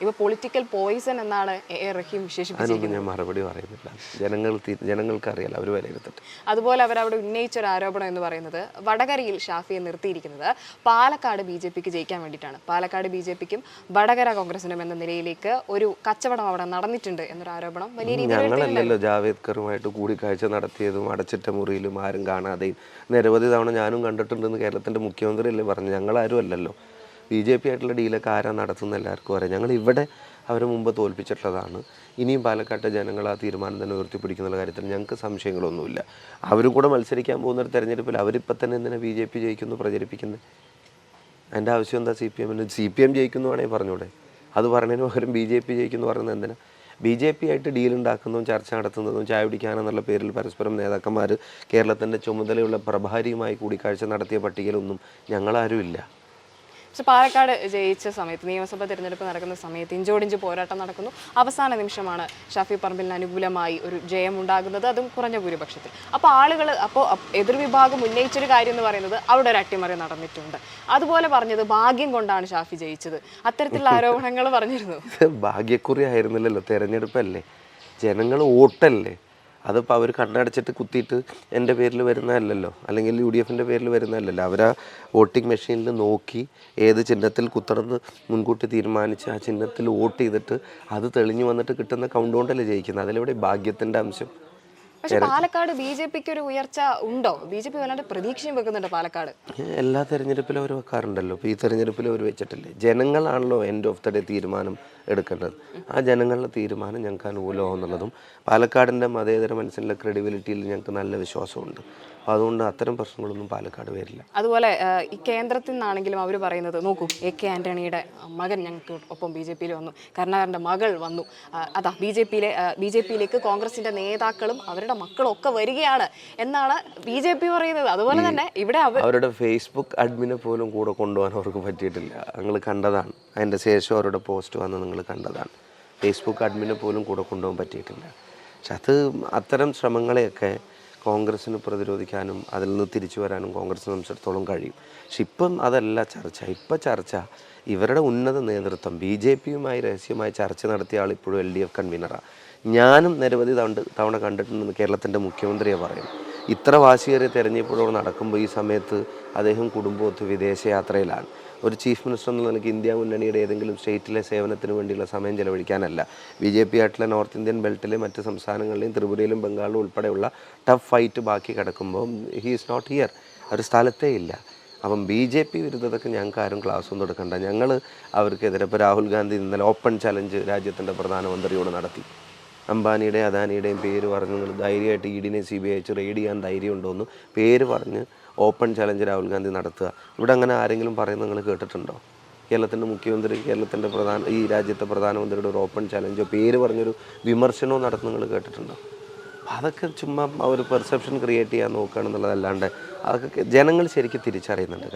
ഇപ്പൊ political poison എന്നാണ് A Rahim വിശേഷിപ്പിച്ചിരിക്കുന്നത്. ഞാൻ മറുപടി പറയുന്നില്ല. ജനങ്ങൾ ജനങ്ങൾക്ക് അറിയാലോ അവർ വിലയിരുത്തട്ടെ. അതുപോലെ അവർ അവിടെ ഉന്നയിച്ച ഒരു ആരോപണം എന്ന് പറയുന്നത് വടകരയിൽ ഷാഫിയെ നിർത്തിയിരിക്കുന്നത്. പാലക്കാട് ബി ജെ പിക്ക് ജയിക്കാൻ വേണ്ടിയിട്ടാണ്. പാലക്കാട് ബി ജെ പിക്കും വടകര കോൺഗ്രസിനും എന്ന നിലയിലേക്ക് ഒരു കച്ചവടം അവിടെ നടന്നിട്ടുണ്ട് എന്നൊരു ആരോപണം വലിയ രീതിയിൽ ഞങ്ങളല്ലല്ലോ ജാവേദ്കറുമായിട്ട് കൂടിക്കാഴ്ച നടത്തിയതും അടച്ചിട്ട മുറിയിലും ആരും കാണാതെയും. നിരവധി തവണ ഞാനും കണ്ടിട്ടുണ്ടെന്ന് കേരളത്തിന്റെ മുഖ്യമന്ത്രി അല്ലേ പറഞ്ഞു ഞങ്ങളാരും അല്ലല്ലോ. ബി ജെ പി ആയിട്ടുള്ള ഡീലൊക്കെ ആരാ നടത്തുന്ന എല്ലാവർക്കും അറിയാം. ഞങ്ങൾ ഇവിടെ അവരെ മുമ്പ് തോൽപ്പിച്ചിട്ടുള്ളതാണ്. ഇനിയും പാലക്കാട്ടെ ജനങ്ങൾ ആ തീരുമാനം തന്നെ ഉയർത്തിപ്പിടിക്കുന്ന കാര്യത്തിൽ ഞങ്ങൾക്ക് സംശയങ്ങളൊന്നുമില്ല. അവരും കൂടെ മത്സരിക്കാൻ പോകുന്ന ഒരു തെരഞ്ഞെടുപ്പിൽ അവരിപ്പോൾ തന്നെ എന്തിനാ ബി ജെ പി ജയിക്കുന്നു പ്രചരിപ്പിക്കുന്നത്? അതിന്റെ ആവശ്യം എന്താ സി പി എമ്മിന്? സി പി എം ജയിക്കുന്നു വേണമെങ്കിൽ പറഞ്ഞൂടെ. അത് പറഞ്ഞതിന് പകരം ബി ജെ പി ജയിക്കുന്നു പറയുന്നത് എന്തിനാ? ബി ജെ പി ആയിട്ട് ഡീൽ ഉണ്ടാക്കുന്നതും ചർച്ച നടത്തുന്നതും ചായ കുടിക്കാനെന്നുള്ള പേരിൽ പരസ്പരം നേതാക്കന്മാർ കേരളത്തിന്റെ ചുമതലയുള്ള പ്രഭാരിയുമായി കൂടിക്കാഴ്ച നടത്തിയ പട്ടികയിലൊന്നും ഞങ്ങളാരും ഇല്ല പക്ഷെ പാലക്കാട് ജയിച്ച സമയത്ത് നിയമസഭാ തിരഞ്ഞെടുപ്പ് നടക്കുന്ന സമയത്ത് ഇഞ്ചോടിഞ്ച് പോരാട്ടം നടക്കുന്നു. അവസാന നിമിഷമാണ് ഷാഫി പറമ്പിലിന് അനുകൂലമായി ഒരു ജയം ഉണ്ടാകുന്നത് അതും കുറഞ്ഞ ഭൂരിപക്ഷത്തിൽ. അപ്പോൾ ആളുകൾ അപ്പോൾ എതിർവിഭാഗം ഉന്നയിച്ചൊരു കാര്യം എന്ന് പറയുന്നത് അവിടെ ഒരു അട്ടിമറി നടന്നിട്ടുണ്ട്. അതുപോലെ പറഞ്ഞത് ഭാഗ്യം കൊണ്ടാണ് ഷാഫി ജയിച്ചത്. അത്തരത്തിലുള്ള ആരോപണങ്ങൾ പറഞ്ഞിരുന്നു. ഭാഗ്യക്കുറി ആയിരുന്നില്ലല്ലോ തെരഞ്ഞെടുപ്പല്ലേ? ജനങ്ങൾ വോട്ടല്ലേ? അതിപ്പോൾ അവർ കണ്ണടച്ചിട്ട് കുത്തിയിട്ട് എന്റെ പേരിൽ വരുന്നതല്ലല്ലോ. അല്ലെങ്കിൽ യു ഡി എഫിന്റെ പേരിൽ വരുന്നതല്ലല്ലോ. അവരാ വോട്ടിംഗ് മെഷീനിൽ നോക്കി ഏത് ചിഹ്നത്തിൽ കുത്തണമെന്ന് മുൻകൂട്ടി തീരുമാനിച്ച് ആ ചിഹ്നത്തിൽ വോട്ട് ചെയ്തിട്ട് അത് തെളിഞ്ഞു വന്നിട്ട് കിട്ടുന്ന കൗണ്ട് കൊണ്ടല്ലേ ജയിക്കുന്നത്? അതിലെവിടെ ഭാഗ്യത്തിന്റെ അംശം? പക്ഷെ പാലക്കാട് ബി ജെ പിക്ക് ഒരു ഉയർച്ച ഉണ്ടോ? ബി ജെ പി വല്ലാണ്ട് പ്രതീക്ഷയും വെക്കുന്നുണ്ട് പാലക്കാട്. എല്ലാ തെരഞ്ഞെടുപ്പിലും അവർ വെക്കാറുണ്ടല്ലോ. ഈ തെരഞ്ഞെടുപ്പിൽ അവർ വെച്ചിട്ടില്ലേ? ജനങ്ങളാണല്ലോ എൻഡ് ഓഫ് ദ ഡേ തീരുമാനം എടുക്കേണ്ടത്. ആ ജനങ്ങളുടെ തീരുമാനം ഞങ്ങൾക്ക് അനുകൂലമാവുന്നുള്ളതും പാലക്കാടിന്റെ മതേതര മനസ്സിലുള്ള ക്രെഡിബിലിറ്റിയിൽ ഞങ്ങൾക്ക് നല്ല വിശ്വാസമുണ്ട്. അപ്പോൾ അതുകൊണ്ട് അത്തരം പ്രശ്നങ്ങളൊന്നും പാലക്കാട് വരില്ല. അതുപോലെ ഈ കേന്ദ്രത്തിൽ നിന്നാണെങ്കിലും അവർ പറയുന്നത് നോക്കൂ എ കെ ആന്റണിയുടെ മകൻ ഞങ്ങൾക്ക് ഒപ്പം ബി ജെ പിയിൽ വന്നു. കരുണാകരന്റെ മകൾ വന്നു. അതാ ബി ജെ പിയിലെ ബി ജെ പിയിലേക്ക് കോൺഗ്രസിന്റെ നേതാക്കളും അവരുടെ മക്കളും ഒക്കെ വരികയാണ് എന്നാണ് ബി ജെ പി പറയുന്നത്. അതുപോലെ തന്നെ ഇവിടെ അവരുടെ ഫേസ്ബുക്ക് അഡ്മിനെ പോലും കൂടെ കൊണ്ടുപോകാൻ അവർക്ക് പറ്റിയിട്ടില്ല. നിങ്ങൾ കണ്ടതാണ്. അതിന്റെ ശേഷം അവരുടെ പോസ്റ്റ് വന്ന് നിങ്ങൾ കണ്ടതാണ്. ഫേസ്ബുക്ക് അഡ്മിനെ പോലും കൂടെ കൊണ്ടുപോകാൻ പറ്റിയിട്ടില്ല. പക്ഷെ അത് അത്തരം ശ്രമങ്ങളെയൊക്കെ കോൺഗ്രസ്സിന് പ്രതിരോധിക്കാനും അതിൽ നിന്ന് തിരിച്ചു വരാനും കോൺഗ്രസ് സംബന്ധിച്ചിടത്തോളം കഴിയും. പക്ഷെ ഇപ്പം അതല്ല ചർച്ച. ഇപ്പം ചർച്ച ഇവരുടെ ഉന്നത നേതൃത്വം ബി ജെ പിയുമായി രഹസ്യമായി ചർച്ച നടത്തിയ ആൾ ഇപ്പോഴും എൽ ഡി എഫ് കൺവീനറാണ് ഞാനും നിരവധി തവണ തവണ കണ്ടിട്ടുണ്ടെന്ന് കേരളത്തിന്റെ മുഖ്യമന്ത്രിയെ പറയും ഇത്ര വാശിയേറിയ തെരഞ്ഞെടുപ്പുകൾ നടക്കുമ്പോൾ ഈ സമയത്ത് അദ്ദേഹം കുടുംബമൊത്ത് വിദേശയാത്രയിലാണ്. ഒരു ചീഫ് മിനിസ്റ്റർ എന്ന നിലയ്ക്ക് ഇന്ത്യ മുന്നണിയുടെ ഏതെങ്കിലും സ്റ്റേറ്റിലെ സേവനത്തിന് വേണ്ടിയുള്ള സമയം ചെലവഴിക്കാനല്ല. ബി ജെ പി ആയിട്ടുള്ള നോർത്ത് ഇന്ത്യൻ ബെൽറ്റിലെ മറ്റ് സംസ്ഥാനങ്ങളിലെയും ത്രിപുരയിലും ബംഗാളിലും ഉൾപ്പെടെയുള്ള ടഫ് ഫൈറ്റ് ബാക്കി കിടക്കുമ്പോൾ ഹി ഈസ് നോട്ട് ഹിയർ ഒരു സ്ഥലത്തേ ഇല്ല. അപ്പം ബി ജെ പി വിരുദ്ധതൊക്കെ ഞങ്ങൾക്ക് ആരും ക്ലാസ് ഒന്നും എടുക്കണ്ട. ഞങ്ങൾ അവർക്കെതിരെ ഇപ്പോൾ രാഹുൽ ഗാന്ധി ഇന്നലെ ഓപ്പൺ ചലഞ്ച് രാജ്യത്തിന്റെ പ്രധാനമന്ത്രിയോട് നടത്തി. അംബാനിയുടെയും അദാനിയുടെയും പേര് പറഞ്ഞ് നിങ്ങൾ ധൈര്യമായിട്ട് ഇഡിനെ സി ബി ഐ വെച്ച് റെയ്ഡ് ചെയ്യാൻ ധൈര്യം ഉണ്ടോയെന്ന് പേര് പറഞ്ഞ് ഓപ്പൺ ചലഞ്ച് രാഹുൽ ഗാന്ധി നടത്തുക. ഇവിടെ അങ്ങനെ ആരെങ്കിലും പറയുന്നത് നിങ്ങൾ കേട്ടിട്ടുണ്ടോ? കേരളത്തിന്റെ മുഖ്യമന്ത്രി കേരളത്തിന്റെ പ്രധാന ഈ രാജ്യത്തെ പ്രധാനമന്ത്രിയുടെ ഒരു ഓപ്പൺ ചലഞ്ചോ പേര് പറഞ്ഞൊരു വിമർശനവും നടത്തുന്നത് നിങ്ങൾ കേട്ടിട്ടുണ്ടോ? അതൊക്കെ ചുമ്മാ ഒരു പെർസെപ്ഷൻ ക്രിയേറ്റ് ചെയ്യാൻ നോക്കുകയാണെന്നുള്ളതല്ലാണ്ട് അതൊക്കെ ജനങ്ങൾ ശരിക്കും തിരിച്ചറിയുന്നുണ്ട്